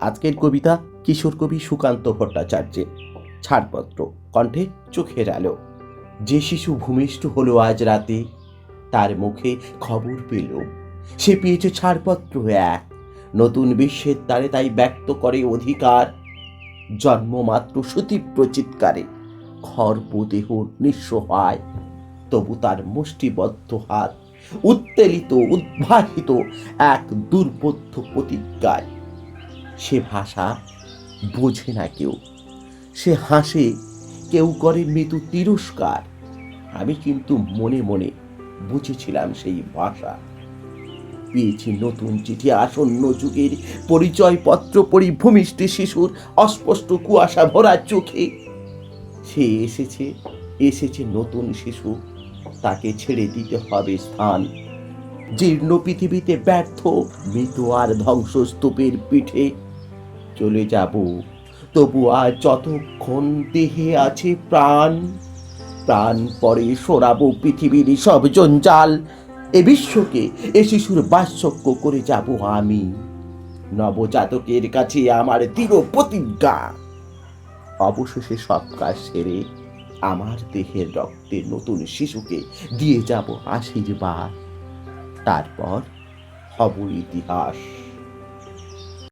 আজকের কবিতা কিশোর কবি সুকান্ত ভট্টাচার্যের ছাড়পত্র। কণ্ঠে চোখের আলো। যে শিশু ভূমিষ্ঠ হলো আজ রাতে, তার মুখে খবর পেল। সে পেয়েছে ছাড়পত্র এক। নতুন বিশ্বের তারে তাই ব্যক্ত করে অধিকার। জন্মমাত্র সুতীব্র চিৎকারে। খর্বদেহ নিঃস্ব হয়। তবু তার মুষ্টিবদ্ধ হাত উত্তেলিত, উদ্ভাসিত এক দুর্বোধ্য প্রতিজ্ঞায়। সে ভাষা বোঝে না কেউ। সে হাসে, কেউ করে মৃদু তিরস্কার। আমি কিন্তু মনে মনে বুঝেছিলাম সেই ভাষা। পেয়েছি নতুন চিঠি, আসন্ন যুগের পরিচয়পত্র পরিভূমিষ্ঠ শিশুর অস্পষ্ট কুয়াশা ভরা চোখে। সে এসেছে এসেছে নতুন শিশু। তাকে ছেড়ে দিতে হবে স্থান। জীর্ণ পৃথিবীতে ব্যর্থ, মৃত আর ধ্বংসস্তূপের পিঠে চলে যাব। তবু আর যতক্ষণ দেহে আছে প্রাণ প্রাণ পরে সরাবো পৃথিবীর সব জঞ্জাল। এ বিশ্বকে, এ শিশুর বাসক্য করে যাব আমি। নবজাতকের কাছে আমার দৃঢ় প্রতিজ্ঞা। অবশেষে সব কাজ সেরে আমার দেহের রক্তে নতুন শিশুকে দিয়ে যাব আশীর্বাদ। তারপর হব ইতিহাস।